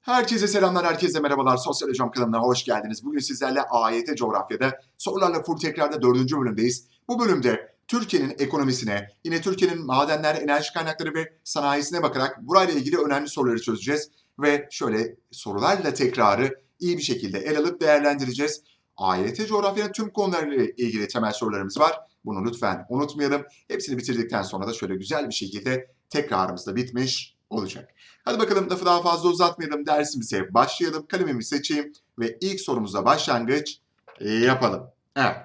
Herkese selamlar, herkese merhabalar. Sosyal Hocam kanalına hoş geldiniz. Bugün sizlerle AYT coğrafyada sorularla full tekrarda dördüncü bölümdeyiz. Bu bölümde Türkiye'nin ekonomisine, yine Türkiye'nin madenler, enerji kaynakları ve sanayisine bakarak burayla ilgili önemli soruları çözeceğiz. Ve şöyle sorularla tekrarı iyi bir şekilde el alıp değerlendireceğiz. AYT coğrafyanın tüm konularıyla ilgili temel sorularımız var. Bunu lütfen unutmayalım. Hepsini bitirdikten sonra da şöyle güzel bir şekilde tekrarımız da bitmiş olacak. Hadi bakalım lafı daha fazla uzatmayalım. Dersimize başlayalım. Kalemimi seçeyim ve ilk sorumuza başlangıç yapalım. Evet.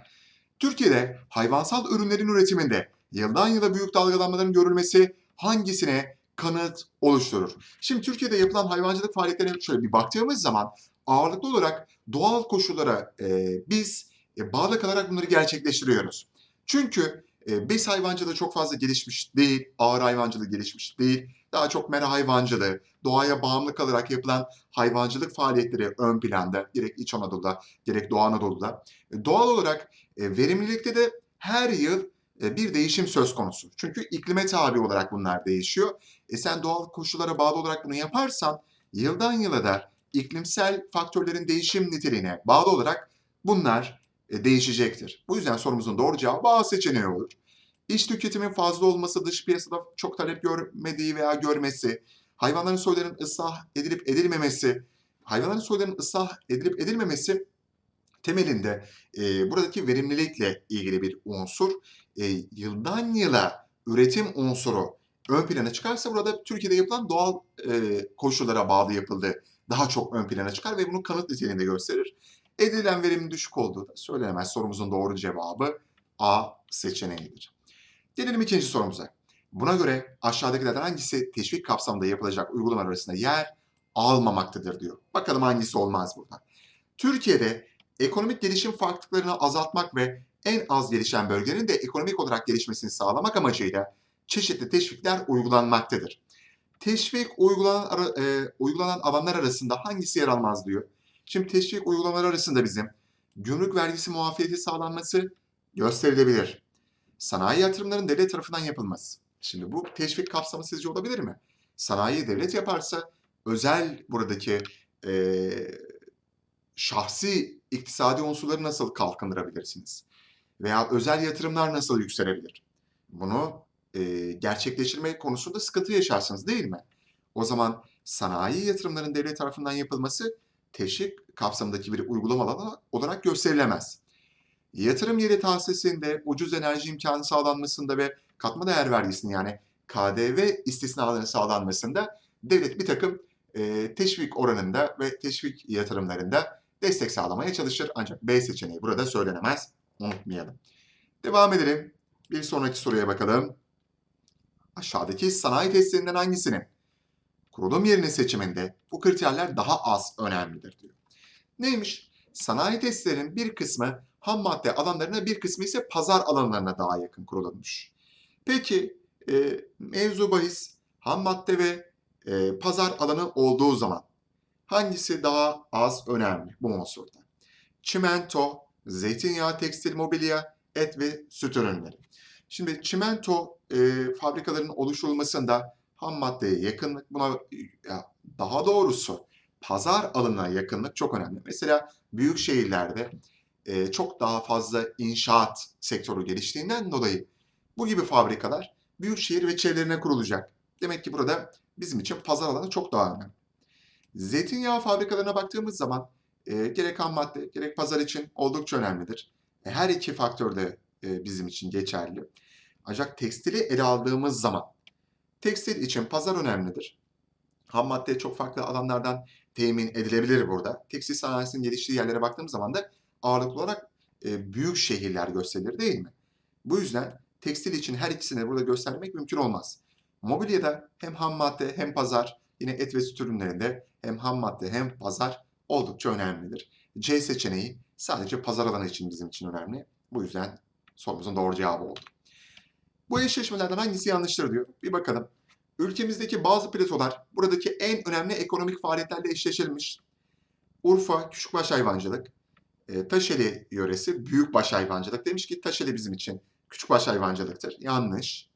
Türkiye'de hayvansal ürünlerin üretiminde yıldan yıla büyük dalgalanmaların görülmesi hangisine kanıt oluşturur? Şimdi Türkiye'de yapılan hayvancılık faaliyetlerine şöyle bir baktığımız zaman ağırlıklı olarak doğal koşullara e, biz e, bağlı kalarak bunları gerçekleştiriyoruz. Çünkü e, bes hayvancılığı çok fazla gelişmiş değil, ağır hayvancılığı gelişmiş değil. Daha çok mera hayvancılığı, doğaya bağımlı kalarak yapılan hayvancılık faaliyetleri ön planda, gerek İç Anadolu'da, gerek Doğu Anadolu'da. E, doğal olarak e, verimlilikte de her yıl e, bir değişim söz konusu. Çünkü iklime tabi olarak bunlar değişiyor. E sen doğal koşullara bağlı olarak bunu yaparsan yıldan yıla da iklimsel faktörlerin değişim niteliğine bağlı olarak bunlar değişecektir. Bu yüzden sorumuzun doğru cevabı A seçeneği olur. İç tüketimin fazla olması, dış piyasada çok talep görmediği veya görmesi, hayvanların soylarının ıslah edilip edilmemesi, hayvanların soylarının ıslah edilip edilmemesi temelinde e, buradaki verimlilikle ilgili bir unsur. E, yıldan yıla üretim unsuru ön plana çıkarsa burada Türkiye'de yapılan doğal e, koşullara bağlı yapıldığı daha çok ön plana çıkar ve bunu kanıt niteliğinde gösterir. Edilen verimin düşük olduğu da söylenemez. Sorumuzun doğru cevabı A seçeneğidir. Gelelim ikinci sorumuza. Buna göre aşağıdakilerden hangisi teşvik kapsamında yapılacak uygulamalar arasında yer almamaktadır diyor. Bakalım hangisi olmaz burada. Türkiye'de ekonomik gelişim farklılıklarını azaltmak ve en az gelişen bölgenin de ekonomik olarak gelişmesini sağlamak amacıyla çeşitli teşvikler uygulanmaktadır. Teşvik uygulanan, e, uygulanan alanlar arasında hangisi yer almaz diyor. Şimdi teşvik uygulamaları arasında bizim gümrük vergisi muafiyeti sağlanması gösterilebilir. Sanayi yatırımlarının devlet tarafından yapılması. Şimdi bu teşvik kapsamı sizce olabilir mi? Sanayi devlet yaparsa özel buradaki eee, şahsi iktisadi unsurları nasıl kalkındırabilirsiniz? Veya özel yatırımlar nasıl yükselebilir? Bunu eee, gerçekleştirme konusunda sıkıntı yaşarsınız değil mi? O zaman sanayi yatırımların devlet tarafından yapılması teşvik kapsamındaki bir uygulama olarak gösterilemez. Yatırım yeri tahsisinde ucuz enerji imkanı sağlanmasında ve katma değer vergisinin yani KDV istisnalarının sağlanmasında devlet bir takım e, teşvik oranında ve teşvik yatırımlarında destek sağlamaya çalışır. Ancak B seçeneği burada söylenemez. Unutmayalım. Devam edelim. Bir sonraki soruya bakalım. Aşağıdaki sanayi testlerinden hangisinin kurulum yerinin seçiminde bu kriterler daha az önemlidir diyor. Neymiş? Sanayi testlerinin bir kısmı ham madde alanlarına bir kısmı ise pazar alanlarına daha yakın kurulmuş. Peki e, mevzu bahis ham madde ve e, pazar alanı olduğu zaman hangisi daha az önemli bu unsurda? Çimento, zeytinyağı, tekstil, mobilya, et ve süt ürünleri. Şimdi çimento e, fabrikalarının oluşturulmasında ham maddeye yakınlık buna daha doğrusu pazar alanına yakınlık çok önemli. Mesela büyük şehirlerde e, çok daha fazla inşaat sektörü geliştiğinden dolayı bu gibi fabrikalar büyük şehir ve çevrelerine kurulacak. Demek ki burada bizim için pazar alanı çok daha önemli. Zeytinyağı fabrikalarına baktığımız zaman e, gerek ham madde gerek pazar için oldukça önemlidir. E, her iki faktör de e, bizim için geçerli. Ancak tekstili ele aldığımız zaman tekstil için pazar önemlidir. Ham madde çok farklı alanlardan temin edilebilir burada. Tekstil sanayisinin geliştiği yerlere baktığımız zaman da ağırlıklı olarak e, büyük şehirler gösterilir değil mi? Bu yüzden tekstil için her ikisini burada göstermek mümkün olmaz. Mobilyada hem ham madde hem pazar, yine et ve süt ürünlerinde hem ham madde hem pazar oldukça önemlidir. C seçeneği sadece pazar alanı için bizim için önemli. Bu yüzden sorumuzun doğru cevabı oldu. Bu eşleşmelerden hangisi yanlıştır diyor. Bir bakalım. Ülkemizdeki bazı platolar buradaki en önemli ekonomik faaliyetlerle eşleştirilmiş. Urfa küçükbaş hayvancılık, e, Taşeli yöresi büyükbaş hayvancılık. Demiş ki Taşeli bizim için küçükbaş hayvancılıktır. Yanlış.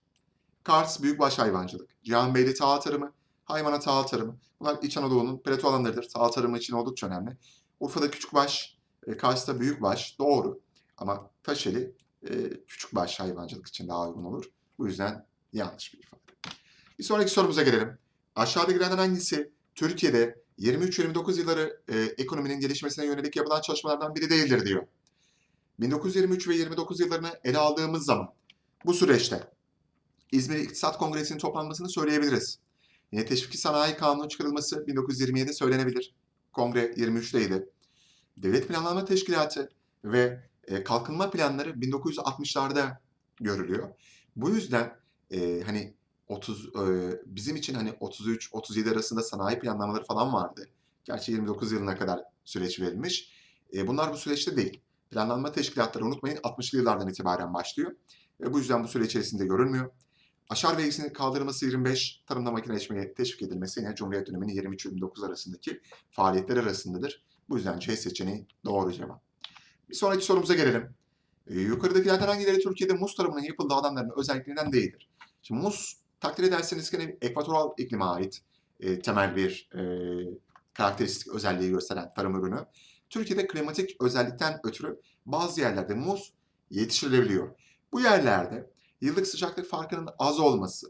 Kars büyükbaş hayvancılık. Cihanbeyli tağ tarımı, hayvanat tahıl tarımı. Bunlar İç Anadolu'nun plato alanlarıdır. Tahıl tarımı için oldukça önemli. Urfa'da küçükbaş, e, Kars'ta büyükbaş. Doğru. Ama Taşeli e, küçükbaş hayvancılık için daha uygun olur. Bu yüzden yanlış bir ifade. Bir sonraki sorumuza gelelim. Aşağıdakilerden hangisi Türkiye'de 23-29 yılları e, ekonominin gelişmesine yönelik yapılan çalışmalardan biri değildir diyor. 1923 ve 29 yıllarını ele aldığımız zaman bu süreçte İzmir İktisat Kongresi'nin toplanmasını söyleyebiliriz. Yine Teşviki Sanayi Kanunu çıkarılması 1927'de söylenebilir. Kongre 23'teydi. Devlet Planlama Teşkilatı ve e, kalkınma planları 1960'larda görülüyor. Bu yüzden e, hani 30 e, bizim için hani 33 37 arasında sanayi planlamaları falan vardı. Gerçi 29 yılına kadar süreç verilmiş. E, bunlar bu süreçte değil. Planlanma teşkilatları unutmayın 60'lı yıllardan itibaren başlıyor. E, bu yüzden bu süre içerisinde görülmüyor. Aşar vergisinin kaldırılması 25, tarımda makineleşmeye teşvik edilmesi yine Cumhuriyet döneminin 23-29 arasındaki faaliyetler arasındadır. Bu yüzden C seçeneği doğru cevap. Bir sonraki sorumuza gelelim. E, yukarıdakilerden hangileri Türkiye'de muz tarımının yapıldığı alanların özelliklerinden değildir? Şimdi muz takdir ederseniz ki ekvatoral iklime ait e, temel bir e, karakteristik özelliği gösteren tarım ürünü. Türkiye'de klimatik özellikten ötürü bazı yerlerde muz yetiştirilebiliyor. Bu yerlerde yıllık sıcaklık farkının az olması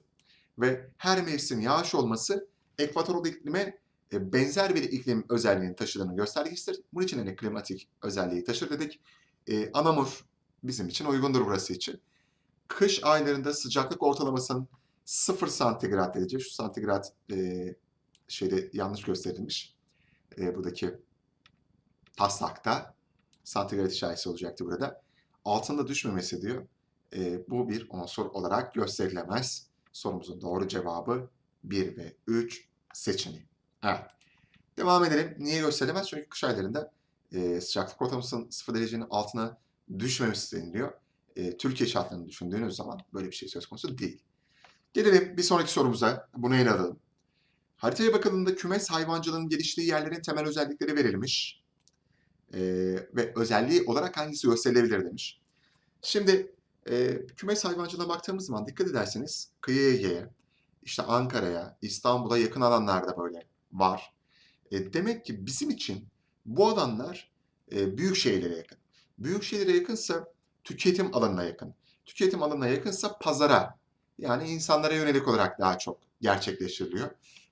ve her mevsim yağış olması ekvatoral iklime e, benzer bir iklim özelliğini taşıdığını göstergesidir. Bunun için hani klimatik özelliği taşır dedik. E, Anamur bizim için uygundur burası için. Kış aylarında sıcaklık ortalamasının 0 santigrat derece. Şu santigrat e, şeyde yanlış gösterilmiş. E, buradaki taslakta santigrat işareti olacaktı burada. Altında düşmemesi diyor. E, bu bir unsur olarak gösterilemez. Sorumuzun doğru cevabı 1 ve 3 seçeneği. Evet. Devam edelim. Niye gösterilemez? Çünkü kış aylarında e, sıcaklık ortalamasının 0 derecenin altına düşmemesi deniliyor. E, Türkiye şartlarını düşündüğünüz zaman böyle bir şey söz konusu değil. Gelelim bir sonraki sorumuza. Bunu ele alalım. Haritaya bakıldığında kümes hayvancılığının geliştiği yerlerin temel özellikleri verilmiş. E, ve özelliği olarak hangisi gösterilebilir demiş. Şimdi e, kümes hayvancılığına baktığımız zaman dikkat ederseniz kıyı Ege'ye, işte Ankara'ya, İstanbul'a yakın alanlarda böyle var. E, demek ki bizim için bu alanlar e, büyük şehirlere yakın. Büyük şehirlere yakınsa tüketim alanına yakın. Tüketim alanına yakınsa pazara yani insanlara yönelik olarak daha çok gerçekleştiriliyor.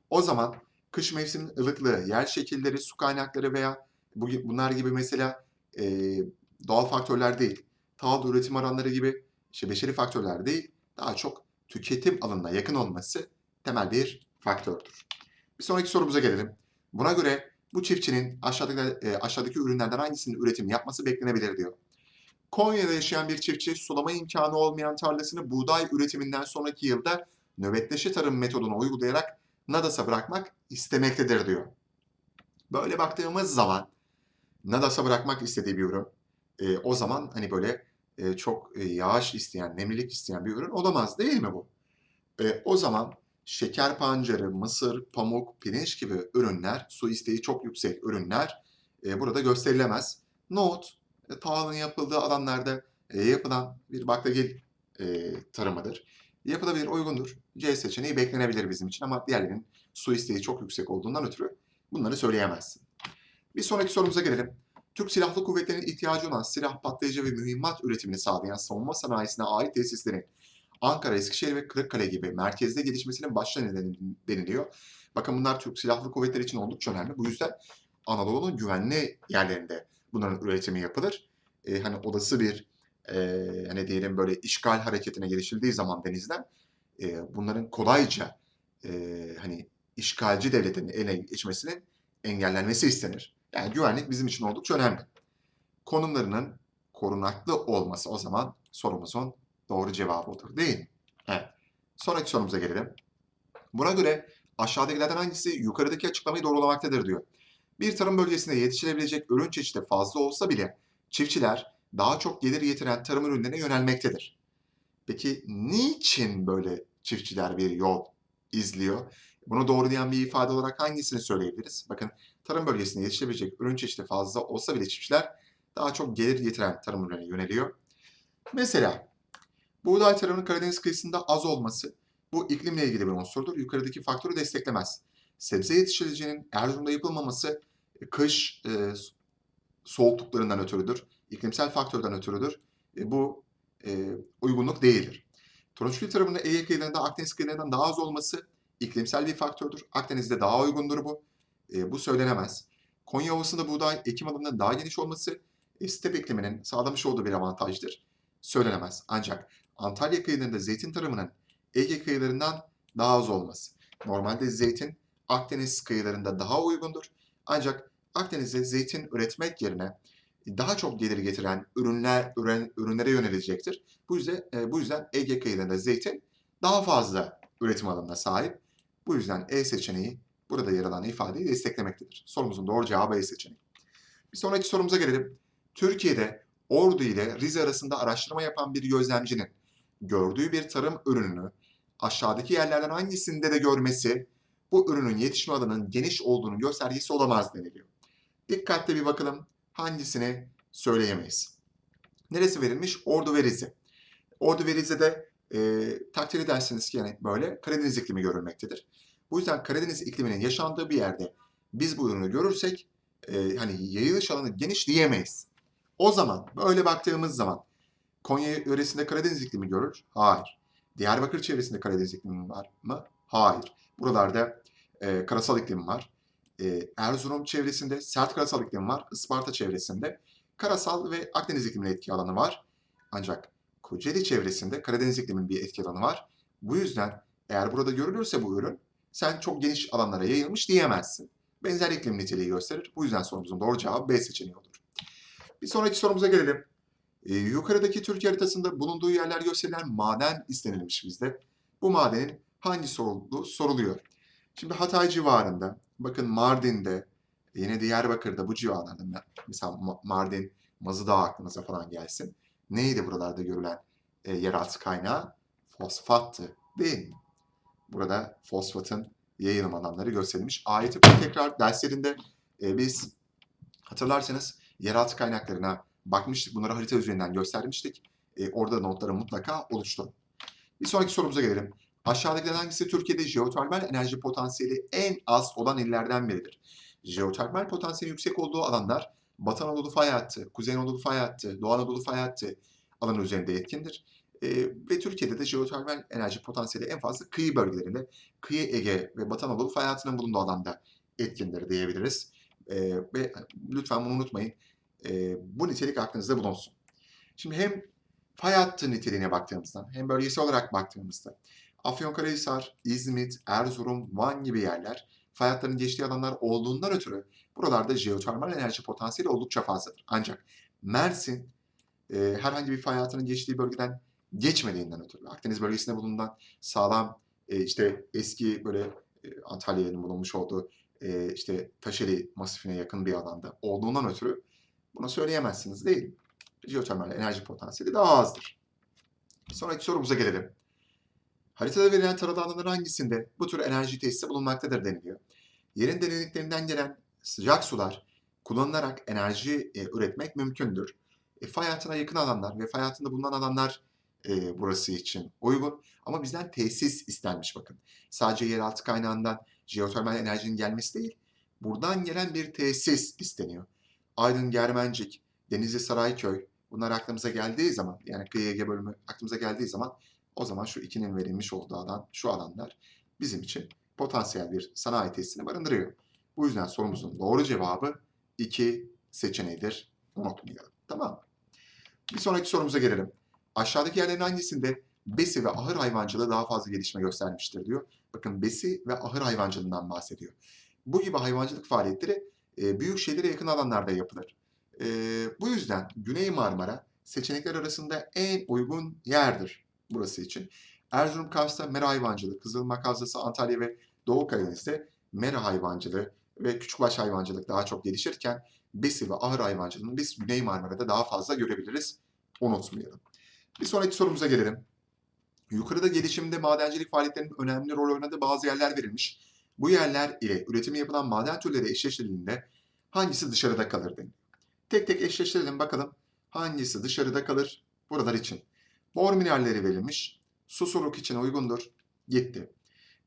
O zaman kış mevsiminin ılıklığı, yer şekilleri, su kaynakları veya bu, bunlar gibi mesela e, doğal faktörler değil, tahıl üretim oranları gibi işte beşeri faktörler değil, daha çok tüketim alanına yakın olması temel bir faktördür. Bir sonraki sorumuza gelelim. Buna göre bu çiftçinin aşağıdaki, e, aşağıdaki ürünlerden hangisinin üretim yapması beklenebilir diyor. Konya'da yaşayan bir çiftçi sulama imkanı olmayan tarlasını buğday üretiminden sonraki yılda nöbetleşe tarım metodunu uygulayarak Nadas'a bırakmak istemektedir diyor. Böyle baktığımız zaman Nadas'a bırakmak istediği bir ürün e, o zaman hani böyle e, çok e, yağış isteyen, nemlilik isteyen bir ürün olamaz değil mi bu? E, o zaman şeker pancarı, mısır, pamuk, pirinç gibi ürünler, su isteği çok yüksek ürünler e, burada gösterilemez. Nohut, e, yapıldığı alanlarda e, yapılan bir baklagil e, tarımıdır. Yapılabilir, uygundur. C seçeneği beklenebilir bizim için ama diğerlerinin su isteği çok yüksek olduğundan ötürü bunları söyleyemezsin. Bir sonraki sorumuza gelelim. Türk Silahlı Kuvvetleri'nin ihtiyacı olan silah, patlayıcı ve mühimmat üretimini sağlayan savunma sanayisine ait tesislerin Ankara, Eskişehir ve Kırıkkale gibi merkezde gelişmesinin başta nedeni deniliyor. Bakın bunlar Türk Silahlı Kuvvetleri için oldukça önemli. Bu yüzden Anadolu'nun güvenli yerlerinde bunların üretimi yapılır. Ee, hani olası bir e, hani diyelim böyle işgal hareketine girişildiği zaman denizden e, bunların kolayca e, hani işgalci devletin ele geçmesinin engellenmesi istenir. Yani güvenlik bizim için oldukça önemli. Konumlarının korunaklı olması o zaman sorumuzun doğru cevabı olur değil mi? Evet. Sonraki sorumuza gelelim. Buna göre aşağıdakilerden hangisi yukarıdaki açıklamayı doğrulamaktadır diyor. Bir tarım bölgesinde yetiştirebilecek ürün çeşidi fazla olsa bile çiftçiler daha çok gelir getiren tarım ürünlerine yönelmektedir. Peki niçin böyle çiftçiler bir yol izliyor? Bunu doğrulayan bir ifade olarak hangisini söyleyebiliriz? Bakın tarım bölgesinde yetiştirebilecek ürün çeşidi fazla olsa bile çiftçiler daha çok gelir getiren tarım ürünlerine yöneliyor. Mesela buğday tarımının Karadeniz kıyısında az olması Bu iklimle ilgili bir unsurdur. Yukarıdaki faktörü desteklemez. Sebze yetiştiricinin Erzurum'da yapılmaması kış e, soğukluklarından ötürüdür. İklimsel faktörden ötürüdür. E, bu e, uygunluk değildir. Turunçgül tarımında Ege kıyılarında Akdeniz kıyılarından daha az olması iklimsel bir faktördür. Akdeniz'de daha uygundur bu. E, bu söylenemez. Konya Ovası'nda buğday ekim alanının daha geniş olması e, step ikliminin sağlamış olduğu bir avantajdır. Söylenemez. Ancak Antalya kıyılarında zeytin tarımının Ege kıyılarından daha az olması. Normalde zeytin Akdeniz kıyılarında daha uygundur. Ancak Akdeniz'de zeytin üretmek yerine daha çok gelir getiren ürünler ürün, ürünlere yönelecektir. Bu yüzden e, bu yüzden Ege kıyılarında zeytin daha fazla üretim alanına sahip. Bu yüzden E seçeneği burada yer alan ifadeyi desteklemektedir. Sorumuzun doğru cevabı E seçeneği. Bir sonraki sorumuza gelelim. Türkiye'de Ordu ile Rize arasında araştırma yapan bir gözlemcinin gördüğü bir tarım ürününü aşağıdaki yerlerden hangisinde de görmesi bu ürünün yetişme alanının geniş olduğunu göstergesi olamaz deniliyor. Dikkatli bir bakalım hangisini söyleyemeyiz. Neresi verilmiş? Ordu ve Rize. Ordu ve Rize'de e, takdir edersiniz ki yani böyle Karadeniz iklimi görülmektedir. Bu yüzden Karadeniz ikliminin yaşandığı bir yerde biz bu ürünü görürsek e, hani yayılış alanı geniş diyemeyiz. O zaman böyle baktığımız zaman Konya yöresinde Karadeniz iklimi görür? Hayır. Diyarbakır çevresinde Karadeniz iklimi var mı? Hayır. Buralarda e, karasal iklim var. E, Erzurum çevresinde sert karasal iklim var. Isparta çevresinde karasal ve Akdeniz ikliminin etki alanı var. Ancak Kocaeli çevresinde Karadeniz ikliminin bir etki alanı var. Bu yüzden eğer burada görülürse bu ürün sen çok geniş alanlara yayılmış diyemezsin. Benzer iklim niteliği gösterir. Bu yüzden sorumuzun doğru cevabı B seçeneği olur. Bir sonraki sorumuza gelelim. Ee, yukarıdaki Türkiye haritasında bulunduğu yerler gösterilen maden istenilmiş bizde. Bu madenin hangisi olduğu soruluyor. Şimdi Hatay civarında, bakın Mardin'de, yine Diyarbakır'da bu civarlarda mesela Ma- Mardin, Mazıdağ aklınıza falan gelsin. Neydi buralarda görülen e, yeraltı kaynağı? Fosfattı değil mi? Burada fosfatın yayılım alanları gösterilmiş. Ayeti tekrar derslerinde e, biz hatırlarsanız yeraltı kaynaklarına bakmıştık. Bunları harita üzerinden göstermiştik. E, orada notları mutlaka oluşturun. Bir sonraki sorumuza gelelim. Aşağıdakilerden hangisi Türkiye'de jeotermal enerji potansiyeli en az olan illerden biridir? Jeotermal potansiyeli yüksek olduğu alanlar Batı Anadolu fay hattı, Kuzey Anadolu fay hattı, Doğu Anadolu fay hattı alanı üzerinde etkindir. E, ve Türkiye'de de jeotermal enerji potansiyeli en fazla kıyı bölgelerinde, kıyı Ege ve Batı Anadolu fay hattının bulunduğu alanda etkindir diyebiliriz. E, ve lütfen bunu unutmayın. E, bu nitelik aklınızda bulunsun. Şimdi hem fay hattı niteliğine baktığımızda hem bölgesel olarak baktığımızda Afyonkarahisar, İzmit, Erzurum, Van gibi yerler fay hatlarının geçtiği alanlar olduğundan ötürü buralarda jeotermal enerji potansiyeli oldukça fazladır. Ancak Mersin e, herhangi bir fay hattının geçtiği bölgeden geçmediğinden ötürü Akdeniz bölgesinde bulunan sağlam e, işte eski böyle e, Antalya'nın bulunmuş olduğu e, işte Taşeli masifine yakın bir alanda olduğundan ötürü bunu söyleyemezsiniz değil mi? Jeotermal enerji potansiyeli daha azdır. Sonraki sorumuza gelelim. Haritada verilen tarada alanların hangisinde bu tür enerji tesisi bulunmaktadır deniliyor. Yerin derinliklerinden gelen sıcak sular kullanılarak enerji e, üretmek mümkündür. E, fay hattına yakın alanlar ve fay hattında bulunan alanlar e, burası için uygun. Ama bizden tesis istenmiş bakın. Sadece yeraltı kaynağından jeotermal enerjinin gelmesi değil, buradan gelen bir tesis isteniyor. Aydın, Germencik, Denizli, Sarayköy bunlar aklımıza geldiği zaman yani Ege bölümü aklımıza geldiği zaman o zaman şu ikinin verilmiş olduğu alan, şu alanlar bizim için potansiyel bir sanayi tesisini barındırıyor. Bu yüzden sorumuzun doğru cevabı 2 seçeneğidir. Unutmayalım. Tamam? Bir sonraki sorumuza gelelim. Aşağıdaki yerlerin hangisinde besi ve ahır hayvancılığı daha fazla gelişme göstermiştir diyor. Bakın besi ve ahır hayvancılığından bahsediyor. Bu gibi hayvancılık faaliyetleri e, büyük şehirlere yakın alanlarda yapılır. E, bu yüzden Güney Marmara seçenekler arasında en uygun yerdir burası için. Erzurum, Kars'ta mera hayvancılığı, Kızılırmak Havzası, Antalya ve Doğu Karadeniz'de mera hayvancılığı ve küçükbaş hayvancılık daha çok gelişirken besi ve ahır hayvancılığını biz Güney Marmara'da daha fazla görebiliriz. Unutmayalım. Bir sonraki sorumuza gelelim. Yukarıda gelişimde madencilik faaliyetlerinin önemli rol oynadığı bazı yerler verilmiş. Bu yerler ile üretimi yapılan maden türleri eşleştirildiğinde hangisi dışarıda kalır deniliyor. Tek tek eşleştirelim bakalım hangisi dışarıda kalır buralar için. Bor mineralleri verilmiş. Susurluk için uygundur. Gitti.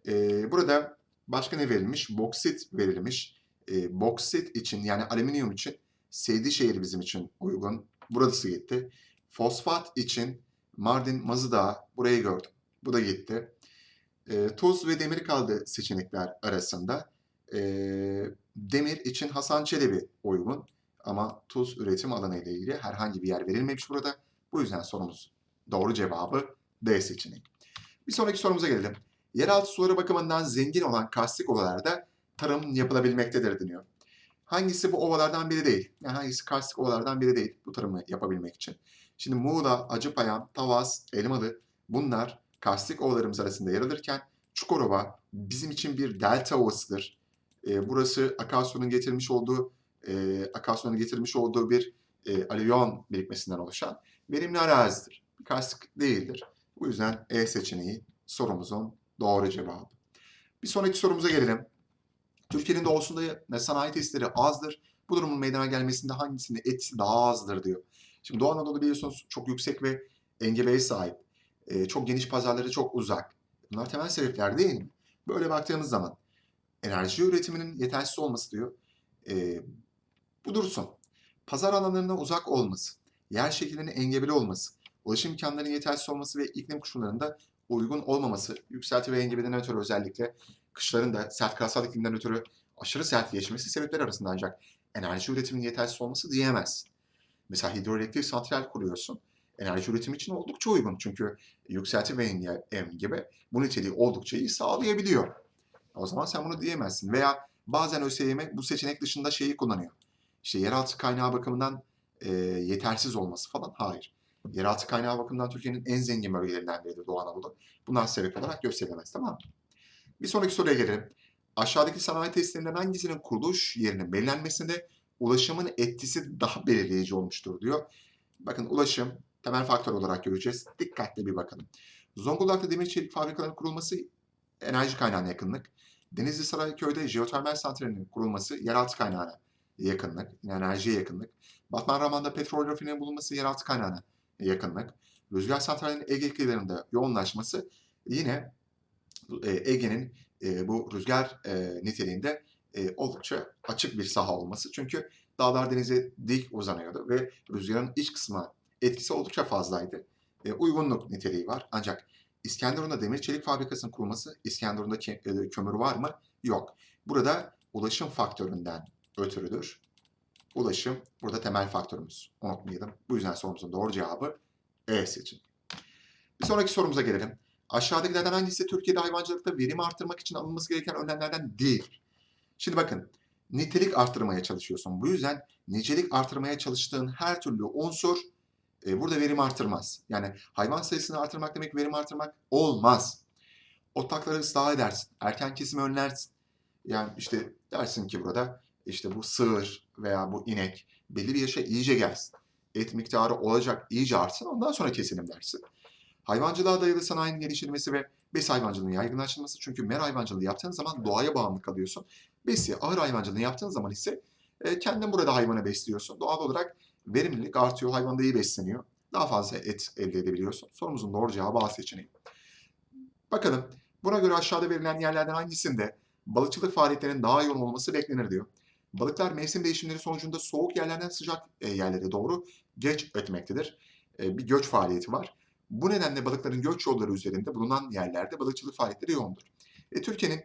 Ee, burada başka ne verilmiş? Boksit verilmiş. Ee, boksit için yani alüminyum için Seydişehir bizim için uygun. Burası gitti. Fosfat için Mardin Mazıdağ burayı gördüm. Bu da gitti. Ee, tuz ve demir kaldı seçenekler arasında. Ee, demir için Hasan Çelebi uygun. Ama tuz üretim alanı ile ilgili herhangi bir yer verilmemiş burada. Bu yüzden sorumuz doğru cevabı D seçeneği. Bir sonraki sorumuza gelelim. Yeraltı suları bakımından zengin olan karstik ovalarda tarım yapılabilmektedir deniyor. Hangisi bu ovalardan biri değil? Yani hangisi karstik ovalardan biri değil bu tarımı yapabilmek için? Şimdi Muğla, Acıpayam, Tavas, Elmalı bunlar karstik ovalarımız arasında yer alırken Çukurova bizim için bir delta ovasıdır. E, burası akasyonun getirmiş olduğu e, akasyonun getirmiş olduğu bir e, alüvyon birikmesinden oluşan verimli arazidir. Karstik değildir. Bu yüzden E seçeneği sorumuzun doğru cevabı. Bir sonraki sorumuza gelelim. Türkiye'nin doğusunda sanayi tesisleri azdır. Bu durumun meydana gelmesinde hangisinin etkisi daha azdır diyor. Şimdi Doğu Anadolu biliyorsunuz çok yüksek ve engebeye sahip. Ee, çok geniş pazarları çok uzak. Bunlar temel sebepler değil mi? Böyle baktığımız zaman enerji üretiminin yetersiz olması diyor. Ee, bu dursun. Pazar alanlarına uzak olması, yer şekillerinin engebeli olması, ulaşım imkanlarının yetersiz olması ve iklim koşullarında uygun olmaması, yükselti ve engebeden ötürü özellikle kışların da sert karasal iklimden ötürü aşırı sert geçmesi sebepler arasında ancak enerji üretiminin yetersiz olması diyemez. Mesela hidroelektrik santral kuruyorsun. Enerji üretimi için oldukça uygun çünkü yükselti ve engebe bu niteliği oldukça iyi sağlayabiliyor. O zaman sen bunu diyemezsin. Veya bazen ÖSYM bu seçenek dışında şeyi kullanıyor. İşte yeraltı kaynağı bakımından e, yetersiz olması falan. Hayır. Yeraltı kaynağı bakımından Türkiye'nin en zengin bölgelerinden biridir Doğu Anadolu. Bunlar sebep olarak gösterilemez tamam mı? Bir sonraki soruya gelelim. Aşağıdaki sanayi tesislerinden hangisinin kuruluş yerinin belirlenmesinde ulaşımın etkisi daha belirleyici olmuştur diyor. Bakın ulaşım temel faktör olarak göreceğiz. Dikkatli bir bakalım. Zonguldak'ta demir çelik fabrikalarının kurulması enerji kaynağına yakınlık. Denizli Sarayköy'de jeotermal santralinin kurulması yeraltı kaynağına yakınlık, enerjiye yakınlık. Batman-Raman'da petrol rafinerinin bulunması yeraltı kaynağına yakınlık. Rüzgar santralinin Ege kıyılarında yoğunlaşması yine e, Ege'nin e, bu rüzgar e, niteliğinde oldukça açık bir saha olması. Çünkü dağlar denize dik uzanıyordu ve rüzgarın iç kısmına etkisi oldukça fazlaydı. Uygunluk niteliği var. Ancak İskenderun'da demir çelik fabrikasının kurulması, İskenderun'da kömür var mı? Yok. Burada ulaşım faktöründen ötürüdür. Ulaşım burada temel faktörümüz. Unutmayalım. Bu yüzden sorumuzun doğru cevabı E seçin. Bir sonraki sorumuza gelelim. Aşağıdakilerden hangisi Türkiye'de hayvancılıkta verim artırmak için alınması gereken önlemlerden değil? Şimdi bakın, nitelik artırmaya çalışıyorsun. Bu yüzden nicelik artırmaya çalıştığın her türlü unsur e, burada verim artırmaz. Yani hayvan sayısını artırmak demek verim artırmak olmaz. Otlakları ıslah edersin, erken kesimi önlersin. Yani işte dersin ki burada işte bu sığır veya bu inek belli bir yaşa iyice gelsin. Et miktarı olacak, iyice artsın ondan sonra keselim dersin. Hayvancılığa dayalı sanayinin geliştirilmesi ve bes hayvancılığının yaygınlaştırılması. Çünkü mer hayvancılığı yaptığın zaman doğaya bağımlı kalıyorsun. Besi, ağır hayvancılığını yaptığın zaman ise e, kendin burada hayvanı besliyorsun. Doğal olarak verimlilik artıyor, hayvan da iyi besleniyor. Daha fazla et elde edebiliyorsun. Sorumuzun doğru cevabı A seçeneği. Bakalım, buna göre aşağıda verilen yerlerden hangisinde balıkçılık faaliyetlerinin daha yoğun olması beklenir diyor. Balıklar mevsim değişimleri sonucunda soğuk yerlerden sıcak e, yerlere doğru göç etmektedir. E, bir göç faaliyeti var. Bu nedenle balıkların göç yolları üzerinde bulunan yerlerde balıkçılık faaliyetleri yoğundur. E, Türkiye'nin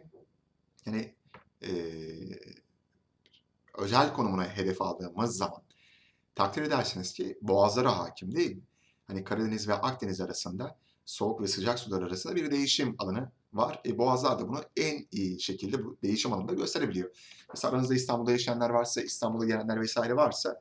yani e, özel konumuna hedef aldığımız zaman takdir edersiniz ki boğazlara hakim değil? Hani Karadeniz ve Akdeniz arasında soğuk ve sıcak sular arasında bir değişim alanı var. E, Boğazlar da bunu en iyi şekilde bu değişim alanında gösterebiliyor. Mesela aranızda İstanbul'da yaşayanlar varsa, İstanbul'a gelenler vesaire varsa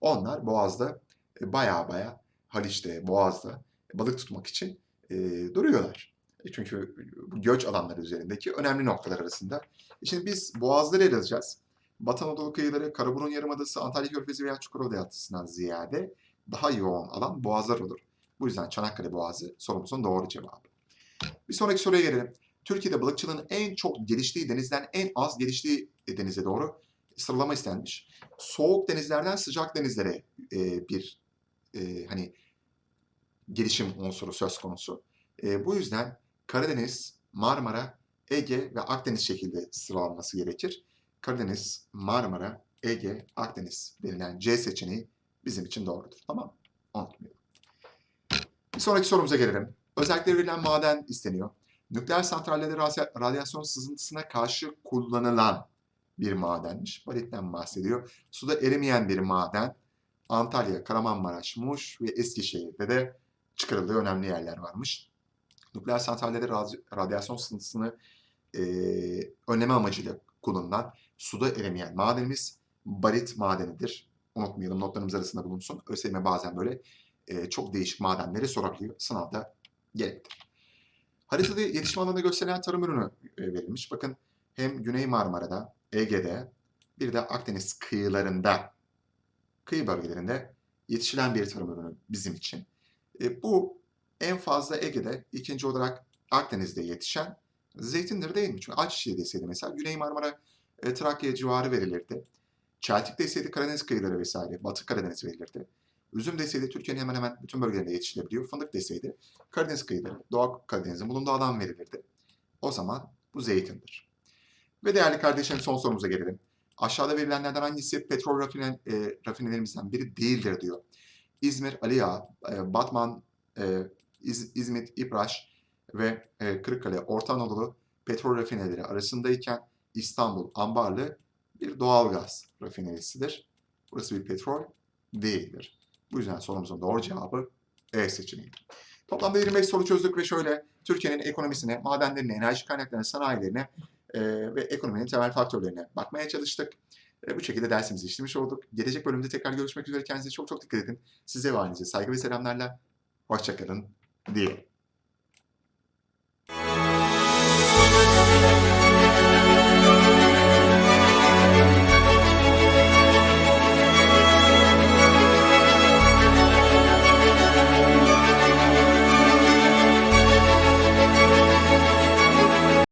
onlar Boğaz'da e, baya baya Haliç'te, Boğaz'da balık tutmak için e, duruyorlar. E, çünkü bu göç alanları üzerindeki önemli noktalar arasında. E şimdi biz Boğaz'ları ele alacağız. Batı Anadolu kıyıları, Karaburun Yarımadası, Antalya Körfezi veya Çukurova Deltası'ndan ziyade daha yoğun alan Boğazlar olur. Bu yüzden Çanakkale Boğazı sorumuzun doğru cevabı. Bir sonraki soruya gelelim. Türkiye'de balıkçılığın en çok geliştiği denizden en az geliştiği denize doğru sıralama istenmiş. Soğuk denizlerden sıcak denizlere e, bir e, hani gelişim unsuru söz konusu. E, bu yüzden Karadeniz Marmara, Ege ve Akdeniz şekilde sıralanması gerekir. Karadeniz, Marmara, Ege, Akdeniz denilen C seçeneği bizim için doğrudur. Tamam mı? Unutmayalım. Bir sonraki sorumuza gelelim. Özellikle verilen maden isteniyor. Nükleer santrallerde radya- radyasyon sızıntısına karşı kullanılan bir madenmiş. Baritten bahsediyor. Suda erimeyen bir maden. Antalya, Kahramanmaraş, Muş ve Eskişehir'de de çıkarıldığı önemli yerler varmış. Nükleer santrallerde radyasyon sızıntısını eee önleme amacıyla kullanılan suda erimeyen madenimiz barit madenidir. Unutmayalım notlarımız arasında bulunsun. ÖSYM bazen böyle eee, çok değişik madenleri sorabiliyor. Sınavda gerektir. Haritada yetişme alanı gösterilen tarım ürünü e, verilmiş. Bakın hem Güney Marmara'da, Ege'de bir de Akdeniz kıyılarında, kıyı bölgelerinde yetişilen bir tarım ürünü bizim için. E, bu en fazla Ege'de, ikinci olarak Akdeniz'de yetişen zeytindir değil mi? Çünkü ayçiçeği deseydi mesela Güney Marmara, e, Trakya civarı verilirdi. Çeltik deseydi Karadeniz kıyıları vesaire, Batı Karadeniz verilirdi. Üzüm deseydi Türkiye'nin hemen hemen bütün bölgelerinde yetişilebiliyor. Fındık deseydi Karadeniz kıyıları, Doğu Karadeniz'in bulunduğu alan verilirdi. O zaman bu zeytindir. Ve değerli kardeşlerim son sorumuza gelelim. Aşağıda verilenlerden hangisi petrol rafine, e, rafinelerimizden biri değildir diyor. İzmir, Ali Ağa, e, Batman, e, İz- İzmit, İpraş ve e, Kırıkkale, Orta Anadolu petrol rafineleri arasındayken İstanbul, Ambarlı bir doğalgaz rafinerisidir. Burası bir petrol değildir. Bu yüzden sorumuzun doğru cevabı E seçeneği. Toplamda 25 soru çözdük ve şöyle Türkiye'nin ekonomisine, madenlerine, enerji kaynaklarına, sanayilerine e, ve ekonominin temel faktörlerine bakmaya çalıştık. E, bu şekilde dersimizi işlemiş olduk. Gelecek bölümde tekrar görüşmek üzere. Kendinize çok çok dikkat edin. Size ve ailenize saygı ve selamlarla. Hoşçakalın diyelim.